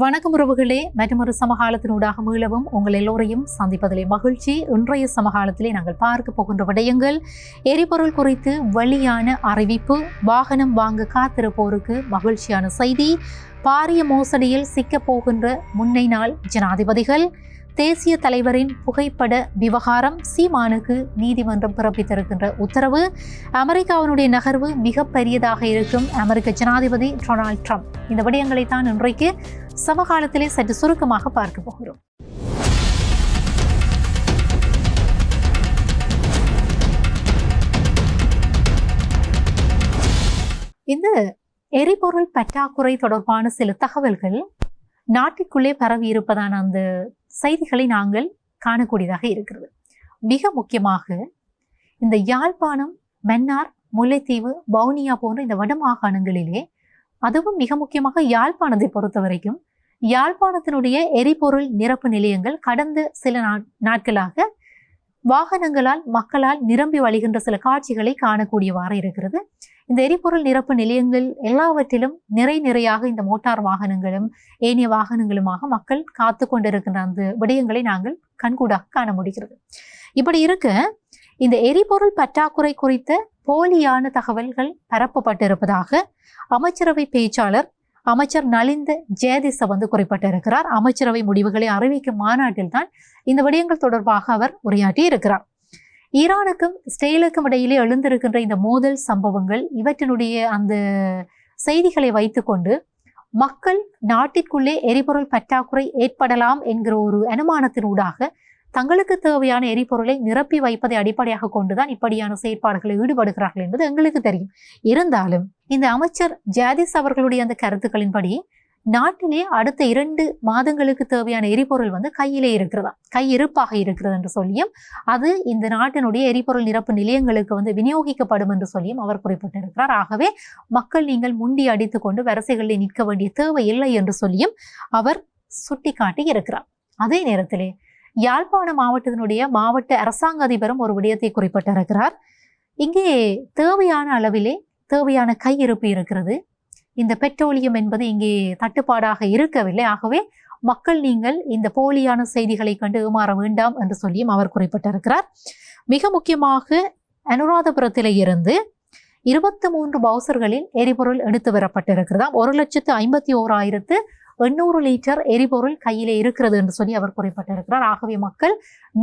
வணக்கம் உறவுகளே. மற்றொரு சமகாலத்தினூடாக மீளவும் உங்கள் எல்லோரையும் சந்திப்பதிலே மகிழ்ச்சி. இன்றைய சமகாலத்திலே நாங்கள் பார்க்க போகின்ற விடயங்கள் எரிபொருள் குறித்து வெளியான அறிவிப்பு வாகனம் வாங்க காத்திருப்போருக்கு மகிழ்ச்சியான செய்தி பாரிய மோசடியில் சிக்கப் போகின்ற முன்னை நாள் ஜனாதிபதிகள் தேசிய தலைவரின் புகைப்பட விவகாரம் சீமானுக்கு நீதிமன்றம் பிறப்பித்திருக்கின்ற உத்தரவு. அமெரிக்காவினுடைய நகர்வு மிகப்பெரியதாக இருக்கும் அமெரிக்க ஜனாதிபதி டொனால்ட் ட்ரம்ப். இந்த விடயங்களை தான் இன்றைக்கு சமகாலத்திலே சற்று சுருக்கமாக பார்க்க போகிறோம். இந்த எரிபொருள் பற்றாக்குறை தொடர்பான சில தகவல்கள் நாட்டிற்குள்ளே பரவி இருப்பதான அந்த செய்திகளை நாங்கள் காணக்கூடியதாக இருக்கிறது. மிக முக்கியமாக இந்த யாழ்ப்பாணம் மன்னார் முல்லைத்தீவு வவுனியா போன்ற இந்த வட மாகாணங்களிலே அதுவும் மிக முக்கியமாக யாழ்ப்பாணத்தை பொறுத்த வரைக்கும் யாழ்ப்பாணத்தினுடைய எரிபொருள் நிரப்பு நிலையங்கள் கடந்த சில நாட்களாக வாகனங்களால் மக்களால் நிரம்பி வழிகின்ற சில காட்சிகளை காணக்கூடியவாறு இருக்கிறது. இந்த எரிபொருள் நிரப்பு நிலையங்கள் எல்லாவற்றிலும் நிறை நிறையாக இந்த மோட்டார் வாகனங்களும் ஏனைய வாகனங்களுமாக மக்கள் காத்து கொண்டிருக்கின்ற அந்த விடயங்களை நாங்கள் கண்கூடாக காண முடிகிறது. இப்படி இருக்க இந்த எரிபொருள் பற்றாக்குறை குறித்த போலியான தகவல்கள் பரப்பப்பட்டிருப்பதாக அமைச்சரவை பேச்சாளர் அமைச்சர் நலிந்த ஜெயதிச வந்து குறிப்பிட்டிருக்கிறார். அமைச்சரவை முடிவுகளை அறிவிக்கும் மாநாட்டில் தான் இந்த விடயங்கள் தொடர்பாக அவர் உரையாற்றி இருக்கிறார் ஈரானுக்கும் இஸ்ரேலுக்கும் இடையிலே எழுந்திருக்கின்ற இந்த மோதல் சம்பவங்கள் இவற்றினுடைய அந்த செய்திகளை வைத்துக்கொண்டு மக்கள் நாட்டிற்குள்ளே எரிபொருள் பற்றாக்குறை ஏற்படலாம் என்கிற ஒரு அனுமானத்தினூடாக தங்களுக்கு தேவையான எரிபொருளை நிரப்பி வைப்பதை அடிப்படையாக கொண்டுதான் இப்படியான செயற்பாடுகளில் ஈடுபடுகிறார்கள் என்பது எங்களுக்கு தெரியும். இருந்தாலும் இந்த அமைச்சர் ஜாதிஸ் அவர்களுடைய அந்த கருத்துக்களின்படி நாட்டிலே அடுத்த இரண்டு மாதங்களுக்கு தேவையான எரிபொருள் வந்து கையிலே இருக்கிறதா? கையிருப்பாக இருக்கிறது என்று சொல்லியும் அது இந்த நாட்டினுடைய எரிபொருள் நிரப்பு நிலையங்களுக்கு வந்து விநியோகிக்கப்படும் என்று சொல்லியும் அவர் குறிப்பிட்டிருக்கிறார். ஆகவே மக்கள் நீங்கள் முண்டி அடித்து கொண்டு வரிசைகளில் நிற்க வேண்டிய தேவை இல்லை என்று சொல்லியும் அவர் சுட்டிக்காட்டி இருக்கிறார். அதே நேரத்திலே யாழ்ப்பாண மாவட்டத்தினுடைய மாவட்ட அரசாங்க அதிபரும் ஒரு விடயத்தை குறிப்பிட்டிருக்கிறார். இங்கே தேவையான அளவிலே தேவையான கையிருப்பு இருக்கிறது. இந்த பெட்ரோலியம் என்பது இங்கே தட்டுப்பாடாக இருக்கவில்லை. ஆகவே மக்கள் நீங்கள் இந்த போலியான செய்திகளை கண்டு ஏமாற வேண்டாம் என்று சொல்லியும் அவர் குறிப்பிட்டிருக்கிறார். மிக முக்கியமாக அனுராதபுரத்திலே இருந்து இருபத்தி மூன்று பவுசர்களில் எரிபொருள் எடுத்து வரப்பட்டிருக்கிறதாம். ஒரு லட்சத்து ஐம்பத்தி ஓராயிரத்து எண்ணூறு லிட்டர் எரிபொருள் கையிலே இருக்கிறது என்று சொல்லி அவர் குறிப்பிட்டிருக்கிறார். ஆகவே மக்கள்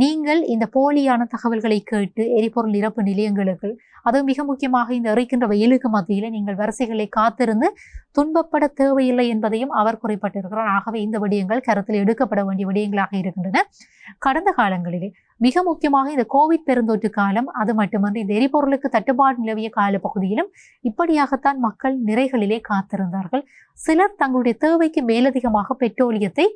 நீங்கள் இந்த போலியான தகவல்களை கேட்டு எரிபொருள் இறப்பு நிலையங்களுக்கு அதுவும் மிக முக்கியமாக இந்த எரிக்கின்ற வெயிலுக்கு மத்தியிலே நீங்கள் வரிசைகளை காத்திருந்து துன்பப்பட தேவையில்லை என்பதையும் அவர் குறிப்பிட்டிருக்கிறார். ஆகவே இந்த விடயங்கள் கருத்தில் எடுக்கப்பட வேண்டிய விடயங்களாக இருக்கின்றன. கடந்த காலங்களிலே மிக முக்கியமாக இந்த கோவிட் பெருந்தொற்று காலம் அது மட்டுமன்றி இந்த எரிபொருளுக்கு தட்டுப்பாடு நிலவிய கால பகுதியிலும் இப்படியாகத்தான் மக்கள் நிறைகளிலே காத்திருந்தார்கள். சிலர் தங்களுடைய தேவைக்கு மேலதிகமாக பெட்ரோலியத்தை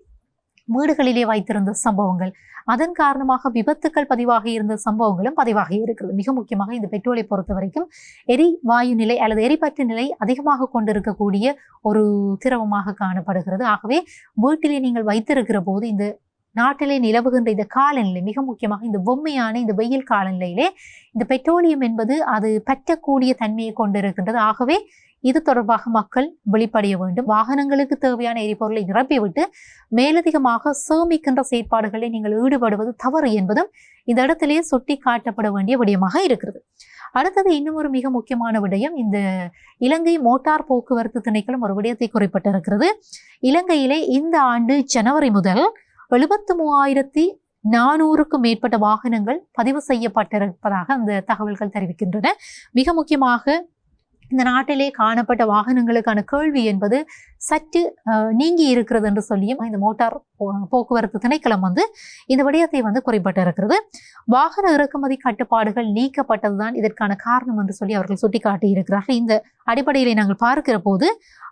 வீடுகளிலே வைத்திருந்த சம்பவங்கள். அதன் காரணமாக விபத்துக்கள் பதிவாகி இருந்த சம்பவங்களும் பதிவாகி இருக்கிறது. மிக முக்கியமாக இந்த பெட்ரோலை பொறுத்த வரைக்கும் எரிவாயு நிலை அல்லது எரிபற்று நிலை அதிகமாக கொண்டிருக்கக்கூடிய ஒரு திரவமாக காணப்படுகிறது. ஆகவே வீட்டிலே நீங்கள் வைத்திருக்கிற போது இந்த நாட்டிலே நிலவுகின்ற இந்த காலநிலை மிக முக்கியமாக இந்த பொம்மையான இந்த வெயில் காலநிலையிலே இந்த பெட்ரோலியம் என்பது அது பற்றக்கூடிய தன்மையை கொண்டிருக்கின்றது. ஆகவே இது தொடர்பாக மக்கள் வெளிப்படைய வேண்டும். வாகனங்களுக்கு தேவையான எரிபொருளை நிரப்பிவிட்டு மேலதிகமாக சேமிக்கின்ற செயற்பாடுகளில் நீங்கள் ஈடுபடுவது தவறு என்பதும் இந்த இடத்திலேயே சுட்டி காட்டப்பட வேண்டிய விடயமாக இருக்கிறது. அடுத்தது இன்னும் ஒரு மிக முக்கியமான விடயம். இந்த இலங்கை மோட்டார் போக்குவரத்து திணைக்களம் ஒரு விடயத்தை குறிப்பிட்டிருக்கிறது. இலங்கையிலே இந்த ஆண்டு ஜனவரி முதல் எழுபத்து மூவாயிரத்தி நானூறுக்கும் மேற்பட்ட வாகனங்கள் பதிவு செய்யப்பட்டிருப்பதாக அந்த தகவல்கள் தெரிவிக்கின்றன. மிக முக்கியமாக இந்த நாட்டிலே காணப்பட்ட வாகனங்களுக்கான கேள்வி என்பது சற்று நீங்கி இருக்கிறது என்று சொல்லியும் இந்த மோட்டார் போ- போக்குவரத்து திணைக்களம் வந்து இந்த விடயத்தை வந்து குறிப்பிட்டிருக்கிறது. வாகன இறக்குமதி கட்டுப்பாடுகள் நீக்கப்பட்டதுதான் இதற்கான காரணம் என்று சொல்லி அவர்கள் சுட்டிக்காட்டி இருக்கிறார்கள் இந்த அடிப்படையிலே நாங்கள் பார்க்கிற போது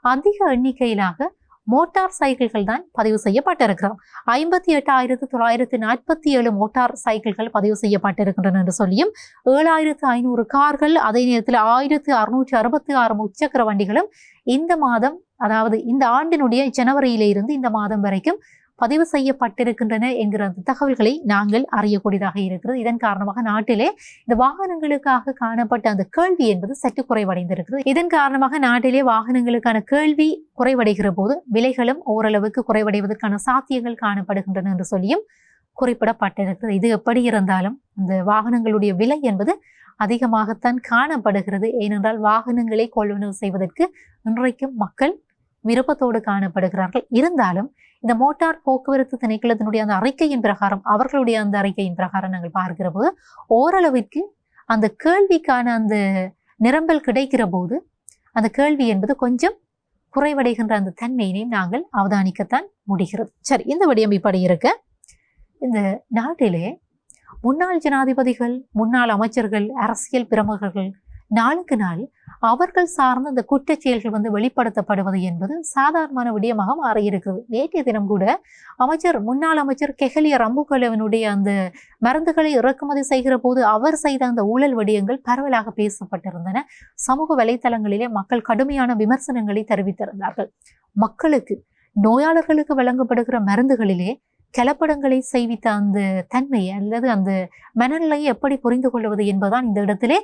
அதிக எண்ணிக்கையிலாக மோட்டார் சைக்கிள்கள் தான் பதிவு செய்யப்பட்டிருக்கிறோம். ஐம்பத்தி எட்டாயிரத்து தொள்ளாயிரத்து நாற்பத்தி ஏழு மோட்டார் சைக்கிள்கள் பதிவு செய்யப்பட்டிருக்கின்றன என்று சொல்லியும் ஏழாயிரத்து ஐநூறு கார்கள் அதே நேரத்தில் ஆயிரத்து அறுநூற்றி அறுபத்தி ஆறு முச்சக்கர வண்டிகளும் இந்த மாதம் அதாவது இந்த ஆண்டினுடைய ஜனவரியிலிருந்து இந்த மாதம் வரைக்கும் பதிவு செய்யப்பட்டிருக்கின்றன என்கிற அந்த தகவல்களை நாங்கள் அறியக்கூடியதாக இருக்கிறது. இதன் காரணமாக நாட்டிலே இந்த வாகனங்களுக்காக காணப்பட்ட அந்த கேள்வி என்பது சற்று குறைவடைந்திருக்கிறது. இதன் காரணமாக நாட்டிலே வாகனங்களுக்கான கேள்வி குறைவடைகிற போது விலைகளும் ஓரளவுக்கு குறைவடைவதற்கான சாத்தியங்கள் காணப்படுகின்றன என்று சொல்லியும் குறிப்பிடப்பட்டிருக்கிறது. இது எப்படி இருந்தாலும் இந்த வாகனங்களுடைய விலை என்பது அதிகமாகத்தான் காணப்படுகிறது. ஏனென்றால் வாகனங்களை கொள்வனவு செய்வதற்கு இன்றைக்கும் மக்கள் விருப்பத்தோடு காணப்படுகிறார்கள். இருந்தாலும் இந்த மோட்டார் போக்குவரத்து திணைக்களத்தினுடைய அந்த அறிக்கையின் பிரகாரம் அவர்களுடைய அந்த அறிக்கையின் பிரகாரம் நாங்கள் பார்க்கிற போது ஓரளவிற்கு அந்த கேள்விக்கான அந்த நிரம்பல் கிடைக்கிற போது அந்த கேள்வி என்பது கொஞ்சம் குறைவடைகின்ற அந்த தன்மையினையும் நாங்கள் அவதானிக்கத்தான் முடிகிறது. சரி இந்த விடயம் இப்படி இருக்க இந்த நாட்டிலே முன்னாள் ஜனாதிபதிகள் முன்னாள் அமைச்சர்கள் அரசியல் பிரமுகர்கள் நாளுக்கு நாள் அவர்கள் சார்ந்த இந்த குற்றச் செயல்கள் வந்து வெளிப்படுத்தப்படுவது என்பது சாதாரணமான விடயமாக மாறியிருக்கிறது. நேற்றைய தினம் கூட அமைச்சர் முன்னாள் அமைச்சர் கெஹலிய ரம்புகலவனுடைய அந்த மருந்துகளை இறக்குமதி செய்கிற போது அவர் செய்த அந்த ஊழல் விடயங்கள் பரவலாக பேசப்பட்டிருந்தன. சமூக வலைத்தளங்களிலே மக்கள் கடுமையான விமர்சனங்களை தெரிவித்திருந்தார்கள். மக்களுக்கு நோயாளர்களுக்கு வழங்கப்படுகிற மருந்துகளிலே கலப்படங்களை செய்வித்த அந்த தன்மை அல்லது அந்த மனநிலையை எப்படி புரிந்து கொள்வது என்பதுதான் இந்த இடத்திலே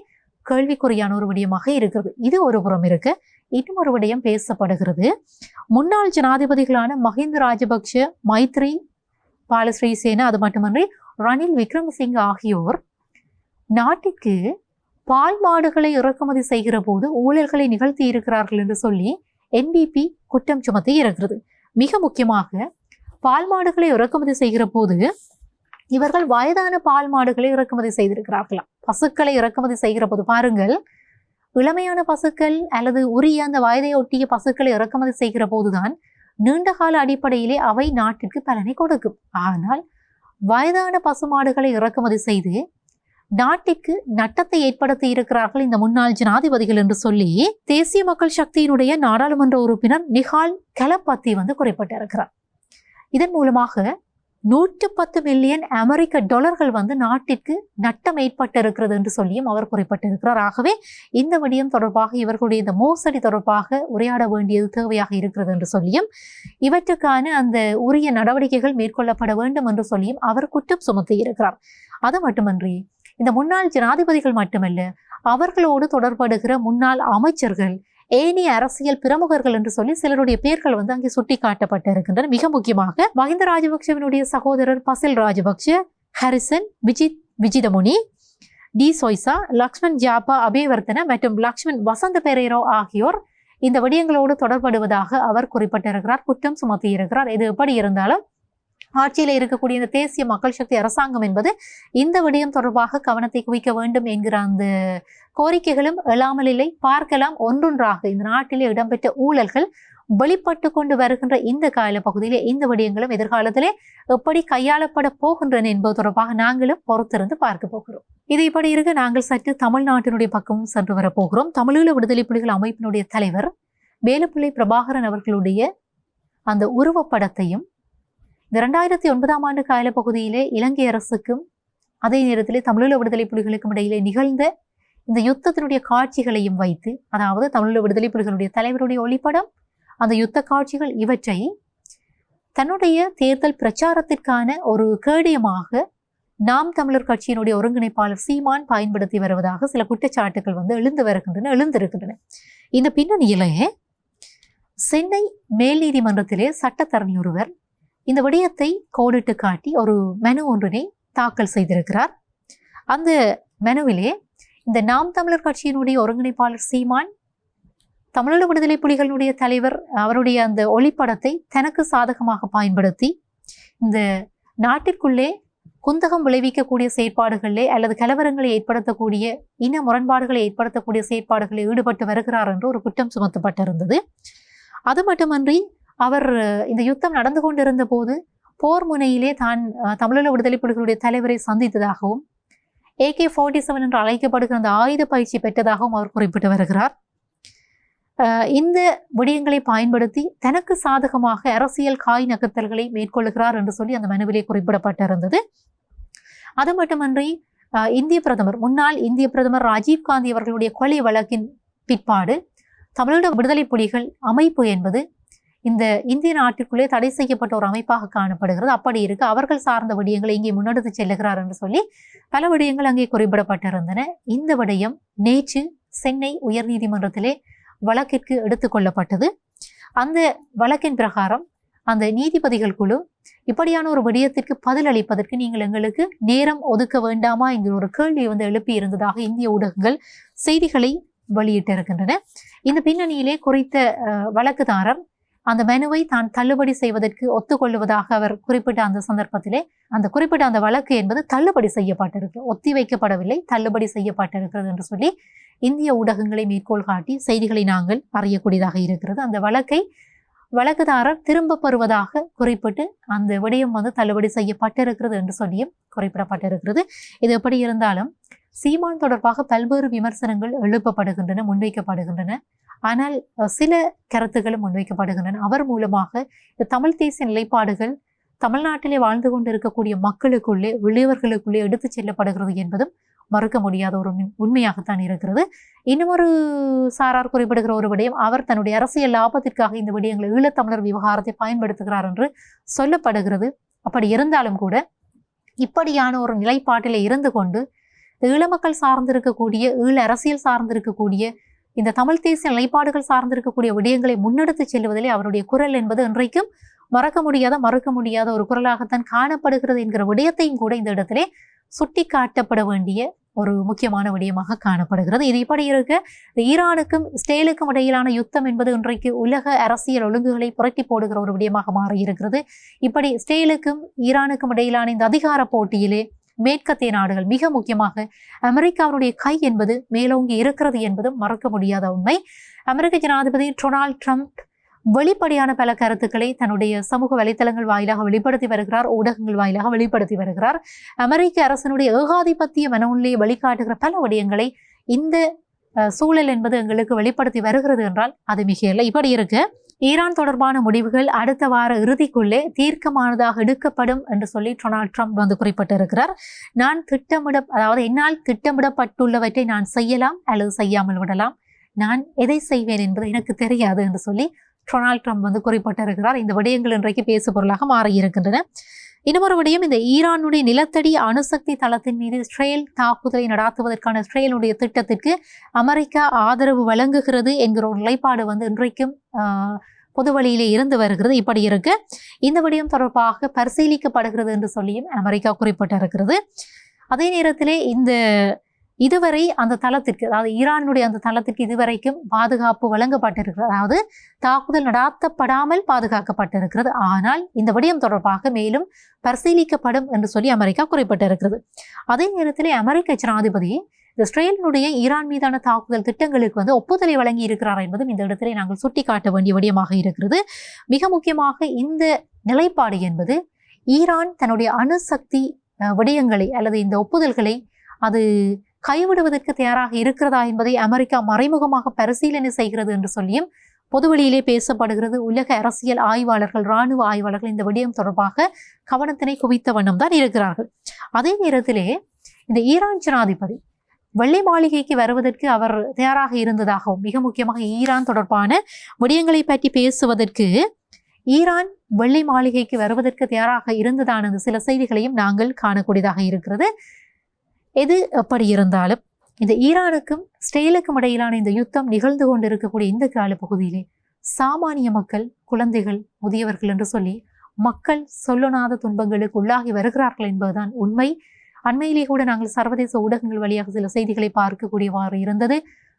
கேள்விக்குறியான ஒரு விடயமாக இருக்கிறது. இது ஒரு புறம் இருக்கு. இன்னும் ஒரு விடயம் பேசப்படுகிறது. முன்னாள் ஜனாதிபதிகளான மஹிந்த ராஜபக்ஷ மைத்ரி பாலஸ்ரீசேனா அது மட்டுமன்றி ரணில் விக்ரமசிங் ஆகியோர் நாட்டிற்கு பால் மாடுகளை இறக்குமதி செய்கிற போது ஊழல்களை நிகழ்த்தி இருக்கிறார்கள் என்று சொல்லி என்பிபி குற்றம் சுமத்தி இருக்கிறது. மிக முக்கியமாக பால் மாடுகளை இறக்குமதி செய்கிற போது இவர்கள் வயதான பால் மாடுகளை இறக்குமதி செய்திருக்கிறார்களாம் பசுக்களை இறக்குமதி செய்கிற போது பாருங்கள் இளமையான பசுக்கள் அல்லது உரிய அந்த வயதை ஒட்டிய பசுக்களை இறக்குமதி செய்கிற போதுதான் நீண்ட கால அடிப்படையிலே அவை நாட்டிற்கு பலனை கொடுக்கும். ஆனால் வயதான பசுமாடுகளை இறக்குமதி செய்து நாட்டிற்கு நட்டத்தை ஏற்படுத்தி இருக்கிறார்கள் இந்த முன்னாள் ஜனாதிபதிகள் என்று சொல்லி தேசிய மக்கள் சக்தியினுடைய நாடாளுமன்ற உறுப்பினர் நிஹால் கலப்பத்தி வந்து குறிப்பிட்டிருக்கிறார். இதன் மூலமாக நூற்று பத்து மில்லியன் அமெரிக்க டாலர்கள் வந்து நாட்டிற்கு நட்டம் ஏற்பட்டிருக்கிறது என்று சொல்லியும் அவர் குறிப்பிட்டிருக்கிறார். ஆகவே இந்த விடயம் தொடர்பாக இவர்களுடைய இந்த மோசடி தொடர்பாக உரையாட வேண்டியது தேவையாக இருக்கிறது என்று சொல்லியும் இவற்றுக்கான அந்த உரிய நடவடிக்கைகள் மேற்கொள்ளப்பட வேண்டும் என்று சொல்லியும் அவர் குற்றம் சுமத்தி இருக்கிறார். அது மட்டுமன்றி இந்த முன்னாள் ஜனாதிபதிகள் மட்டுமல்ல அவர்களோடு தொடர்படுகிற முன்னாள் அமைச்சர்கள் ஏனைய அரசியல் பிரமுகர்கள் என்று சொல்லி சிலருடைய பெயர்கள் வந்து அங்கே சுட்டி காட்டப்பட்டிருக்கின்றன மிக முக்கியமாக மஹிந்த ராஜபக்சவினுடைய சகோதரர் பசில் ராஜபக்ஷ ஹரிசன் விஜித் விஜிதமுனி டி சொய்சா லக்ஷ்மண் ஜாப்பா அபேவர்த்தன மற்றும் லக்ஷ்மண் வசந்த பெரேரோ ஆகியோர் இந்த விடயங்களோடு தொடர்படுவதாக அவர் குறிப்பிட்டிருக்கிறார் குற்றம் சுமத்தியிருக்கிறார். இது எப்படி இருந்தாலும் ஆட்சியில் இருக்கக்கூடிய இந்த தேசிய மக்கள் சக்தி அரசாங்கம் என்பது இந்த விடயம் தொடர்பாக கவனத்தை குவிக்க வேண்டும் என்கிற அந்த கோரிக்கைகளும் எழாமல் இல்லை. பார்க்கலாம். ஒன்றொன்றாக இந்த நாட்டிலே இடம்பெற்ற ஊழல்கள் வெளிப்பட்டு கொண்டு வருகின்ற இந்த கால பகுதியிலே இந்த விடயங்களும் எதிர்காலத்திலே எப்படி கையாளப்பட போகின்றன என்பது தொடர்பாக நாங்களும் பொறுத்திருந்து பார்க்க போகிறோம். இது இப்படி இருக்க நாங்கள் சற்று தமிழ்நாட்டினுடைய பக்கமும் சென்று வரப்போகிறோம். தமிழீழ விடுதலை புலிகள் அமைப்பினுடைய தலைவர் வேலுப்பிள்ளை பிரபாகரன் அவர்களுடைய அந்த உருவப்படத்தையும் இந்த இரண்டாயிரத்தி ஒன்பதாம் ஆண்டு கால பகுதியிலே இலங்கை அரசுக்கும் அதே நேரத்திலே தமிழீழ விடுதலை புலிகளுக்கும் இடையிலே நிகழ்ந்த இந்த யுத்தத்தினுடைய காட்சிகளையும் வைத்து அதாவது தமிழீழ விடுதலை புலிகளுடைய தலைவருடைய ஒளிப்படம் அந்த யுத்த காட்சிகள் இவற்றை தன்னுடைய தேர்தல் பிரச்சாரத்திற்கான ஒரு கேடயமாக நாம் தமிழர் கட்சியினுடைய ஒருங்கிணைப்பாளர் சீமான் பயன்படுத்தி வருவதாக சில குற்றச்சாட்டுகள் வந்து எழுந்து வருகின்றன எழுந்திருக்கின்றன. இந்த பின்னணியிலே சென்னை மேல் நீதிமன்றத்திலே சட்டத்தரணி ஒருவர் இந்த விடயத்தை கோடிட்டு காட்டி ஒரு மெனு ஒன்றினை தாக்கல் செய்திருக்கிறார். அந்த மெனுவிலே இந்த நாம் தமிழர் கட்சியினுடைய ஒருங்கிணைப்பாளர் சீமான் தமிழக விடுதலை புலிகளுடைய தலைவர் அவருடைய அந்த ஒளிப்படத்தை தனக்கு சாதகமாக பயன்படுத்தி இந்த நாட்டிற்குள்ளே குந்தகம் விளைவிக்கக்கூடிய செயற்பாடுகளிலே அல்லது கலவரங்களை ஏற்படுத்தக்கூடிய இன முரண்பாடுகளை ஏற்படுத்தக்கூடிய செயற்பாடுகளில் ஈடுபட்டு வருகிறார் என்று ஒரு குற்றம் சுமத்தப்பட்டிருந்தது. அது மட்டுமன்றி அவர் இந்த யுத்தம் நடந்து கொண்டிருந்த போது போர் முனையிலே தான் அஹ், தமிழீழ விடுதலை புலிகளுடைய தலைவரை சந்தித்ததாகவும் ஏகே ஃபார்ட்டி செவன் என்று அழைக்கப்படுகிற அந்த ஆயுத பயிற்சி பெற்றதாகவும் அவர் குறிப்பிட்டு வருகிறார். இந்த விடயங்களை பயன்படுத்தி தனக்கு சாதகமாக அரசியல் காய் நகர்த்தல்களை மேற்கொள்கிறார் என்று சொல்லி அந்த மனுவிலே குறிப்பிடப்பட்டிருந்தது. அது மட்டுமன்றி இந்திய பிரதமர் முன்னாள் இந்திய பிரதமர் ராஜீவ் காந்தி அவர்களுடைய கொலை வழக்கின் பிற்பாடு தமிழக விடுதலை புலிகள் அமைப்பு என்பது இந்த இந்திய நாட்டிற்குள்ளே தடை செய்யப்பட்ட ஒரு அமைப்பாக காணப்படுகிறது. அப்படி இருக்கு அவர்கள் சார்ந்த விடயங்களை இங்கே முன்னெடுத்து செல்லுகிறார் என்று சொல்லி பல விடயங்கள் அங்கே குறிப்பிடப்பட்டிருந்தன. இந்த விடயம் நேற்று சென்னை உயர்நீதிமன்றத்திலே வழக்கிற்கு எடுத்துக்கொள்ளப்பட்டது அந்த வழக்கின் பிரகாரம் அந்த நீதிபதிகள் குழு இப்படியான ஒரு விடயத்திற்கு பதிலளிப்பதற்கு நீங்கள் எங்களுக்கு நேரம் ஒதுக்க வேண்டாமா என்கிற ஒரு கேள்வி வந்து எழுப்பி இருந்ததாக இந்திய ஊடகங்கள் செய்திகளை வெளியிட்டிருக்கின்றன. இந்த பின்னணியிலே குறித்த அஹ், வழக்குதாரர் அந்த மனுவை தான் தள்ளுபடி செய்வதற்கு ஒத்துக்கொள்வதாக அவர் குறிப்பிட்ட அந்த சந்தர்ப்பத்திலே அந்த குறிப்பிட்ட அந்த வழக்கு என்பது தள்ளுபடி செய்யப்பட்டிருக்கு ஒத்தி வைக்கப்படவில்லை தள்ளுபடி செய்யப்பட்டிருக்கிறது என்று சொல்லி இந்திய ஊடகங்களை மேற்கோள் காட்டி செய்திகளை நாங்கள் அறியக்கூடியதாக இருக்கிறது. அந்த வழக்கை வழக்குதாரர் திரும்ப பெறுவதாக குறிப்பிட்டு அந்த விடயம் வந்து தள்ளுபடி செய்யப்பட்டிருக்கிறது என்று சொல்லியும் குறிப்பிடப்பட்டிருக்கிறது. இது எப்படி இருந்தாலும் சீமான் தொடர்பாக பல்வேறு விமர்சனங்கள் எழுப்பப்படுகின்றன முன்வைக்கப்படுகின்றன. ஆனால் சில கருத்துக்களும் முன்வைக்கப்படுகின்றன. அவர் மூலமாக இந்த தமிழ் தேசிய நிலைப்பாடுகள் தமிழ்நாட்டிலே வாழ்ந்து கொண்டிருக்கக்கூடிய மக்களுக்குள்ளே உள்ளியவர்களுக்குள்ளே எடுத்துச் செல்லப்படுகிறது என்பதும் மறுக்க முடியாத ஒரு உண்மை- உண்மையாகத்தான் இருக்கிறது. இன்னுமொரு சாரார் குறிப்பிடுகிற ஒரு விடயம் அவர் தன்னுடைய அரசியல் லாபத்திற்காக இந்த விடயங்களை ஈழத்தமிழர் விவகாரத்தை பயன்படுத்துகிறார் என்று சொல்லப்படுகிறது. அப்படி இருந்தாலும் கூட இப்படியான ஒரு நிலைப்பாட்டிலே இருந்து கொண்டு ஈழ மக்கள் சார்ந்திருக்கக்கூடிய ஈழ அரசியல் சார்ந்திருக்கக்கூடிய இந்த தமிழ் தேசிய நிலைப்பாடுகள் சார்ந்திருக்கக்கூடிய விடயங்களை முன்னெடுத்து செல்வதிலே அவருடைய குரல் என்பது இன்றைக்கும் மறக்க முடியாத மறுக்க முடியாத ஒரு குரலாகத்தான் காணப்படுகிறது என்கிற விடயத்தையும் கூட இந்த இடத்திலே சுட்டி காட்டப்பட வேண்டிய ஒரு முக்கியமான விடயமாக காணப்படுகிறது. இது இப்படி இருக்க ஈரானுக்கும் இஸ்ரேலுக்கும் இடையிலான யுத்தம் என்பது இன்றைக்கு உலக அரசியல் ஒழுங்குகளை புரட்டி போடுகிற ஒரு விடயமாக மாறியிருக்கிறது. இப்படி இஸ்ரேலுக்கும் ஈரானுக்கும் இடையிலான இந்த அதிகார போட்டியிலே மேற்கத்திய நாடுகள் மிக முக்கியமாக அமெரிக்காவுடைய கை என்பது மேலோங்கி இருக்கிறது என்பதும் மறக்க முடியாத உண்மை. அமெரிக்க ஜனாதிபதி டொனால்ட் ட்ரம்ப் வெளிப்படையான பல கருத்துக்களை தன்னுடைய சமூக வலைத்தளங்கள் வாயிலாக வெளிப்படுத்தி வருகிறார் ஊடகங்கள் வாயிலாக வெளிப்படுத்தி வருகிறார். அமெரிக்க அரசனுடைய ஏகாதிபத்திய மனநிலையை வழிகாட்டுகிற பல விடயங்களை இந்த சூழல் என்பது எங்களுக்கு வெளிப்படுத்தி வருகிறது என்றால் அது மிகையில்லை. இப்படி இருக்குது ஈரான் தொடர்பான முடிவுகள் அடுத்த வார இறுதிக்குள்ளே தீர்க்கமானதாக எடுக்கப்படும் என்று சொல்லி டொனால்ட் ட்ரம்ப் வந்து குறிப்பிட்டிருக்கிறார். நான் திட்டமிட அதாவது என்னால் திட்டமிடப்பட்டுள்ளவற்றை நான் செய்யலாம் அல்லது செய்யாமல் விடலாம். நான் எதை செய்வேன் என்பது எனக்கு தெரியாது என்று சொல்லி டொனால்ட் ட்ரம்ப் வந்து குறிப்பிட்டிருக்கிறார். இந்த விடயங்கள் இன்றைக்கு பேசு பொருளாக மாறியிருக்கின்றன. இன்னமொரு விடயம் இந்த ஈரானுடைய நிலத்தடி அணுசக்தி தளத்தின் மீது இஸ்ரேல் தாக்குதலை நடாத்துவதற்கான இஸ்ரேலுடைய திட்டத்திற்கு அமெரிக்கா ஆதரவு வழங்குகிறது என்கிற ஒரு நிலைப்பாடு வந்து இன்றைக்கும் பொது வழியிலே இருந்து வருகிறது. இப்படி இருக்கு. இந்த விடயம் தொடர்பாக பரிசீலிக்கப்படுகிறது என்று சொல்லியும் அமெரிக்கா குறிப்பிட்டிருக்கிறது. அதே நேரத்திலே இந்த இதுவரை அந்த தளத்திற்கு அதாவது ஈரானுடைய அந்த தளத்திற்கு இதுவரைக்கும் பாதுகாப்பு வழங்கப்பட்டிருக்கிறது. அதாவது தாக்குதல் நடாத்தப்படாமல் பாதுகாக்கப்பட்டிருக்கிறது. ஆனால் இந்த விடயம் தொடர்பாக மேலும் பரிசீலிக்கப்படும் என்று சொல்லி அமெரிக்கா குறிப்பிட்டிருக்கிறது. அதே நேரத்தில் அமெரிக்க ஜனாதிபதி இஸ்ரேலினுடைய ஈரான் மீதான தாக்குதல் திட்டங்களுக்கு வந்து ஒப்புதலை வழங்கி இருக்கிறார் என்பதும் இந்த இடத்திலே நாங்கள் சுட்டிக்காட்ட வேண்டிய விடயமாக இருக்கிறது. மிக முக்கியமாக இந்த நிலைப்பாடு என்பது ஈரான் தன்னுடைய அணுசக்தி விடயங்களை அல்லது இந்த ஒப்புதல்களை அது கைவிடுவதற்கு தயாராக இருக்கிறதா என்பதை அமெரிக்கா மறைமுகமாக பரிசீலனை செய்கிறது என்று சொல்லியும் பொதுவெளியிலே பேசப்படுகிறது. உலக அரசியல் ஆய்வாளர்கள் இராணுவ ஆய்வாளர்கள் இந்த விடயம் தொடர்பாக கவனத்தினை குவித்த வண்ணம் தான் இருக்கிறார்கள். அதே நேரத்திலே இந்த ஈரான் ஜனாதிபதி வெள்ளை மாளிகைக்கு வருவதற்கு அவர் தயாராக இருந்ததாகவும் மிக முக்கியமாக ஈரான் தொடர்பான விடயங்களை பற்றி பேசுவதற்கு ஈரான் வெள்ளை மாளிகைக்கு வருவதற்கு தயாராக இருந்ததான சில செய்திகளையும் நாங்கள் காணக்கூடியதாக இருக்கிறது. எது எப்படி இருந்தாலும் இந்த ஈரானுக்கும் ஸ்டெயிலுக்கும் இடையிலான இந்த யுத்தம் நிகழ்ந்து கொண்டிருக்கக்கூடிய இந்த கால பகுதியிலே சாமானிய மக்கள் குழந்தைகள் முதியவர்கள் என்று சொல்லி மக்கள் சொல்லனாத துன்பங்களுக்கு உள்ளாகி வருகிறார்கள் என்பதுதான் உண்மை. அண்மையிலே கூட நாங்கள் சர்வதேச ஊடகங்கள் வழியாக சில செய்திகளை பார்க்கக்கூடியவாறு இருந்தது.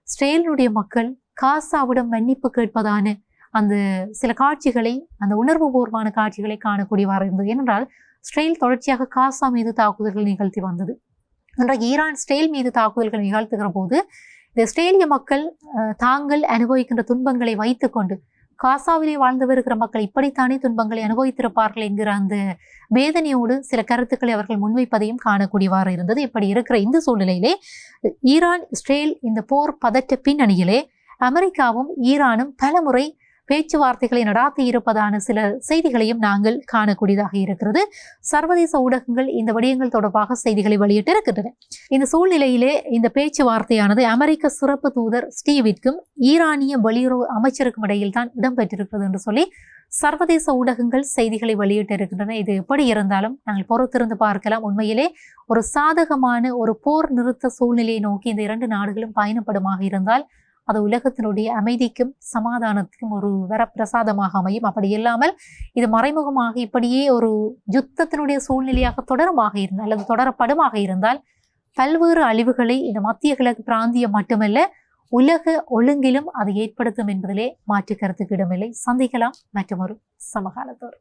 ஸ்டேலினுடைய மக்கள் காசாவிடம் மன்னிப்பு கேட்பதான அந்த சில காட்சிகளை அந்த உணர்வுபூர்வமான காட்சிகளை காணக்கூடியவாறு இருந்தது. ஏனென்றால் ஸ்டேல் தொடர்ச்சியாக காசா மீது தாக்குதல்கள் நிகழ்த்தி வந்தது. இன்றைக்கு ஈரான் ஸ்டேல் மீது தாக்குதல்கள் நிகழ்த்துகிற போது இந்த இஸ்ரேலிய மக்கள் தாங்கள் அனுபவிக்கின்ற துன்பங்களை வைத்துக்கொண்டு காசாவிலே வாழ்ந்து வருகிற மக்கள் இப்படித்தானே துன்பங்களை அனுபவித்திருப்பார்கள் என்கிற அந்த வேதனையோடு சில கருத்துக்களை அவர்கள் முன்வைப்பதையும் காணக்கூடியவாறு இருந்தது. இப்படி இருக்கிற இந்த சூழ்நிலையிலே ஈரான் இஸ்ரேல் இந்த போர் பதற்ற பின்னணியிலே அமெரிக்காவும் ஈரானும் பலமுறை பேச்சுவார்த்தைகளை நடாத்தி இருப்பதான சில செய்திகளையும் நாங்கள் காணக்கூடியதாக இருக்கிறது. சர்வதேச ஊடகங்கள் இந்த விடயங்கள் தொடர்பாக செய்திகளை வெளியிட்டிருக்கின்றன. இந்த சூழ்நிலையிலே இந்த பேச்சுவார்த்தையானது அமெரிக்க சிறப்பு தூதர் ஸ்டீவிற்கும் ஈரானிய வெளியுறவு அமைச்சருக்கும் இடையில் தான் இடம்பெற்றிருக்கிறது என்று சொல்லி சர்வதேச ஊடகங்கள் செய்திகளை வெளியிட்டு இருக்கின்றன இது எப்படி இருந்தாலும் நாங்கள் பொறுத்திருந்து பார்க்கலாம். உண்மையிலே ஒரு சாதகமான ஒரு போர் நிறுத்த சூழ்நிலையை நோக்கி இந்த இரண்டு நாடுகளும் பயணப்படுமாக இருந்தால் அது உலகத்தினுடைய அமைதிக்கும் சமாதானத்துக்கும் ஒரு வரப்பிரசாதமாக அமையும். அப்படி இல்லாமல் இது மறைமுகமாக இப்படியே ஒரு யுத்தத்தினுடைய சூழ்நிலையாக தொடருமாக இருந்தால் அல்லது தொடரப்படுமாக இருந்தால் பல்வேறு அழிவுகளை இந்த மத்திய கிழக்கு பிராந்தியம் மட்டுமல்ல உலக ஒழுங்கிலும் அது ஏற்படுத்தும் என்பதிலே மாற்று கருத்துக்கு இடமில்லை. சந்திக்கலாம் மற்றொரு சமகாலத்தோடு.